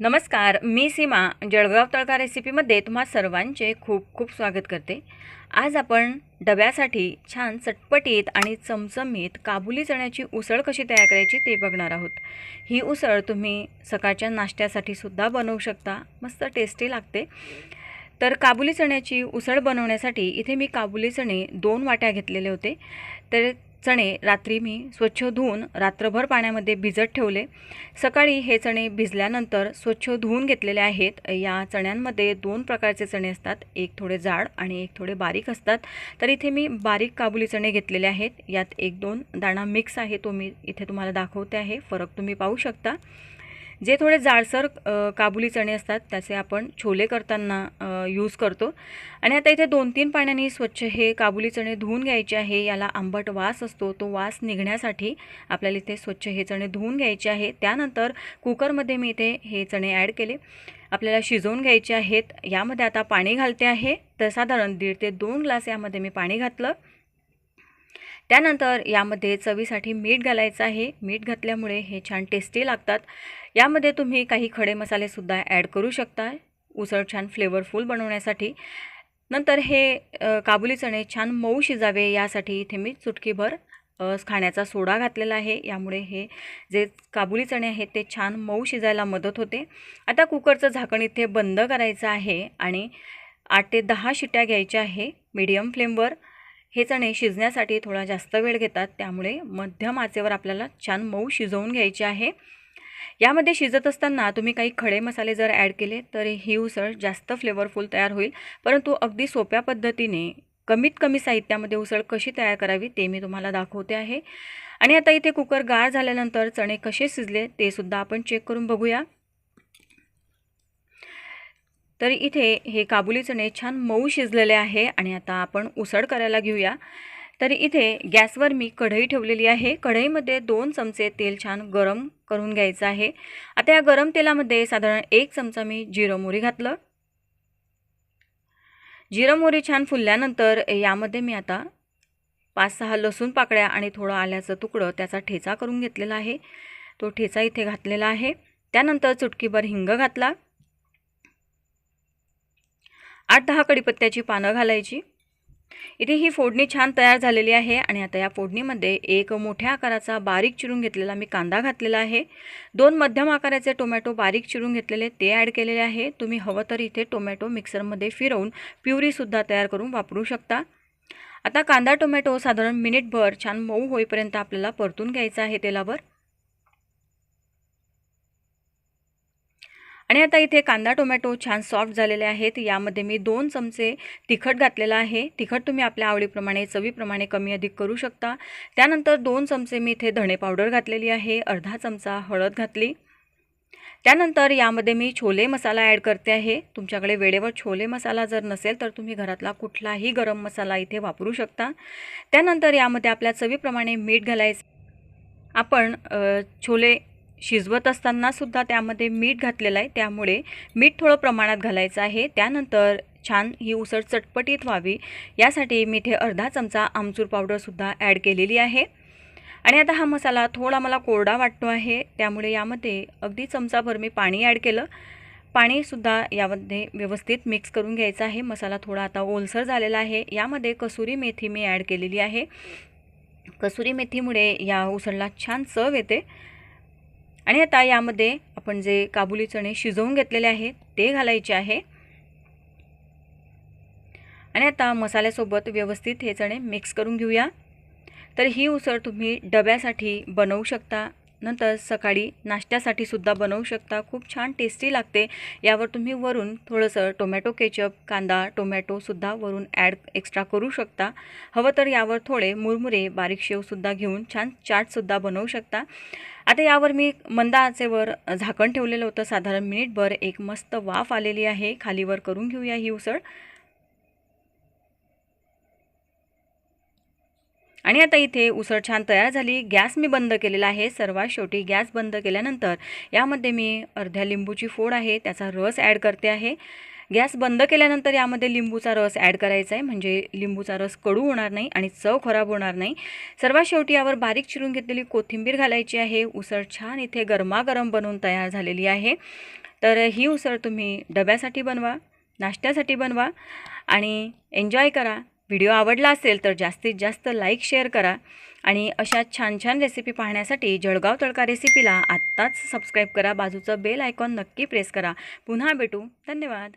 नमस्कार मी सीमा जळगाव तळका रेसिपीमध्ये तुम्हा सर्वांचे खूप खूप स्वागत करते. आज आपण डब्यासाठी छान चटपटीत आणि चमचमीत काबुली चण्याची उसळ कशी तयार करायची ते बघणार आहोत. ही उसळ तुम्ही सकाळच्या नाश्त्यासाठी सुद्धा बनवू शकता मस्त टेस्टी लागते. तर काबुली चण्याची उसळ बनवण्यासाठी इथे मी काबुली चणे दोन वाट्या घेतलेले होते. तर चणे रात्री मी स्वच्छ धुवून रात्रभर पाण्यामध्ये भिजत ठेवले. सकाळी हे चणे भिजल्यानंतर स्वच्छ धुवून घेतलेले आहेत. या चण्यांमध्ये दोन प्रकारचे चणे असतात. एक थोडे जाड आणि एक थोडे बारीक असतात. तर इथे मी बारीक काबुली चणे घेतलेले आहेत. यात एक दोन दाणा मिक्स आहे तो मी इथे तुम्हाला दाखवते आहे. फरक तुम्ही पाहू शकता. जे थोडे जाडसर काबुली चणे असतात त्याचे आपण छोले करताना यूज करतो. आणि आता इथे दोन तीन पाण्याने स्वच्छ हे काबुली चणे धुवून घ्यायचे आहे. याला आंबट वास असतो. तो वास निघण्यासाठी आपल्याला इथे स्वच्छ हे चणे धुवून घ्यायचे आहे. त्यानंतर कुकरमध्ये मी इथे हे चणे ॲड केले. आपल्याला शिजवून घ्यायचे आहेत. यामध्ये आता पाणी घालते आहे. तर साधारण दीड ते दोन ग्लास यामध्ये मी पाणी घातलं. त्यानंतर यामध्ये चवीसाठी मीठ घालायचं आहे. मीठ घातल्यामुळे हे छान टेस्टी लागतात. यामध्ये तुम्ही काही खडे मसालेसुद्धा ॲड करू शकता. उसळ छान फ्लेवरफुल बनवण्यासाठी. नंतर हे काबुली चणे छान मऊ शिजावे यासाठी इथे मी चुटकीभर खाण्याचा सोडा घातलेला आहे. यामुळे हे जे काबुली चणे आहेत ते छान मऊ शिजायला मदत होते. आता कुकरचं झाकण इथे बंद करायचं आहे आणि आठ ते दहा शिट्या घ्यायच्या आहे. मीडियम फ्लेमवर. हे चणे शिजण्यासाठी थोडा जास्त वेळ घेतात त्यामुळे मध्यम आचेवर आपल्याला छान मऊ शिजवून घ्यायचे आहे. यामध्ये शिजत असताना तुम्ही काही खडे मसाले जर ॲड केले तर ही उसळ जास्त फ्लेवरफुल तयार होईल. परंतु अगदी सोप्या पद्धतीने कमीत कमी साहित्यामध्ये उसळ कशी तयार करावी ते मी तुम्हाला दाखवते आहे. आणि आता इथे कुकर गार झाल्यानंतर चणे कसे शिजले ते सुद्धा आपण चेक करून बघूया. तर इथे हे काबुली चणे छान मऊ शिजलेले आहे आणि आता आपण उसळ करायला घेऊया. तर इथे गॅसवर मी कढई ठेवलेली आहे. कढईमध्ये दोन चमचे तेल छान गरम करून घ्यायचं आहे. आता या गरम तेलामध्ये साधारण एक चमचा मी जिरं मोहरी घातलं. जिरं मोहरी छान फुलल्यानंतर यामध्ये मी आता पाच सहा लसूण पाकळ्या आणि थोडं आल्याचं तुकडं त्याचा ठेचा करून घेतलेला आहे. तो ठेचा इथे घातलेला आहे. त्यानंतर चुटकीभर हिंग घातला. आठ दहा कडीपत्त्याची पानं घालायची. इथे ही फोडणी छान तयार झालेली आहे आणि आता या फोडणीमध्ये एक मोठ्या आकाराचा बारीक चिरून घेतलेला मी कांदा घातलेला आहे. दोन मध्यम आकाराचे टोमॅटो बारीक चिरून घेतलेले ते ॲड केलेले आहे. तुम्ही हवं तर इथे टोमॅटो मिक्सरमध्ये फिरवून प्युरीसुद्धा तयार करून वापरू शकता. आता कांदा टोमॅटो साधारण मिनिटभर छान मऊ होईपर्यंत आपल्याला परतून घ्यायचा आहे तेलावर. आणि आता इथे कांदा टोमॅटो छान सॉफ्ट झालेले आहेत. यामध्ये मी दोन चमचे तिखट घातलेलं आहे. तिखट तुम्ही आपल्या आवडीप्रमाणे चवीप्रमाणे कमी अधिक करू शकता. त्यानंतर दोन चमचे मी इथे धणे पावडर घातलेली आहे. अर्धा चमचा हळद घातली. त्यानंतर यामध्ये मी छोले मसाला ॲड करते आहे. तुमच्याकडे वेळेवर छोले मसाला जर नसेल तर तुम्ही घरातला कुठलाही गरम मसाला इथे वापरू शकता. त्यानंतर यामध्ये आपल्या चवीप्रमाणे मीठ घालायचं. आपण छोले शिजवत असताना सुद्धा त्यामध्ये मीठ घातलेलं आहे. त्यामुळे मीठ थोडं प्रमाणात घालायचं आहे. त्यानंतर छान ही उसळ चटपटीत व्हावी. यासाठी मी इथे अर्धा चमचा आमचूर पावडरसुद्धा ॲड केलेली आहे. आणि आता हा मसाला थोडा मला कोरडा वाटतो आहे. त्यामुळे यामध्ये अगदी चमचाभर मी पाणी ॲड केलं. पाणीसुद्धा यामध्ये व्यवस्थित मिक्स करून घ्यायचं आहे. मसाला थोडा आता ओलसर झालेला आहे. यामध्ये कसुरी मेथी मी ॲड केलेली आहे. कसुरी मेथीमुळे या उसळला छान चव येते. आणि आता यामध्ये आपण जे काबुली चणे शिजवून घेतलेले आहेत ते घालायचे आहे. आणि आता मसाल्यासोबत व्यवस्थित हे चणे मिक्स करून घेऊया. तर ही उसळ तुम्ही डब्यासाठी बनवू शकता नंतर सकाळी नाश्त्यासाठी सुद्धा बनवू शकता. खूप छान टेस्टी लागते. यावर तुम्ही वरून थोडंसं टोमॅटो केचप कांदा टोमॅटोसुद्धा वरून ॲड एक्स्ट्रा करू शकता. हवं तर यावर थोडे मुरमुरे बारीक शेवसुद्धा घेऊन छान चाटसुद्धा बनवू शकता. आता यावर मी मंद आचेवर झाकण ठेवलेलं होतं. साधारण मिनिटभर एक मस्त वाफ आलेली आहे. खालीवर करून घेऊया ही उसळ. आणि आता इथे उसळ छान तयार झाली. गॅस मी बंद केलेला आहे. सर्वात शेवटी गॅस बंद केल्यानंतर यामध्ये मी अर्ध्या लिंबूची फोड आहे. त्याचा रस ॲड करते आहे. गॅस बंद केल्यानंतर यामध्ये लिंबूचा रस ॲड करायचा आहे. म्हणजे लिंबूचा रस कडू होणार नाही आणि चव खराब होणार नाही. सर्वात शेवटी यावर बारीक चिरून घेतलेली कोथिंबीर घालायची आहे. उसळ छान इथे गरमागरम बनवून तयार झालेली आहे. तर ही उसळ तुम्ही डब्यासाठी बनवा नाश्त्यासाठी बनवा आणि एन्जॉय करा. व्हिडिओ आवडला असेल तर जास्तीत जास्त लाईक शेअर करा आणि अशा छान छान रेसिपी पाहण्यासाठी जळगाव तडका रेसिपीला आत्ताच सबस्क्राईब करा. बाजूचं बेल आयकॉन नक्की प्रेस करा. पुन्हा भेटू. धन्यवाद.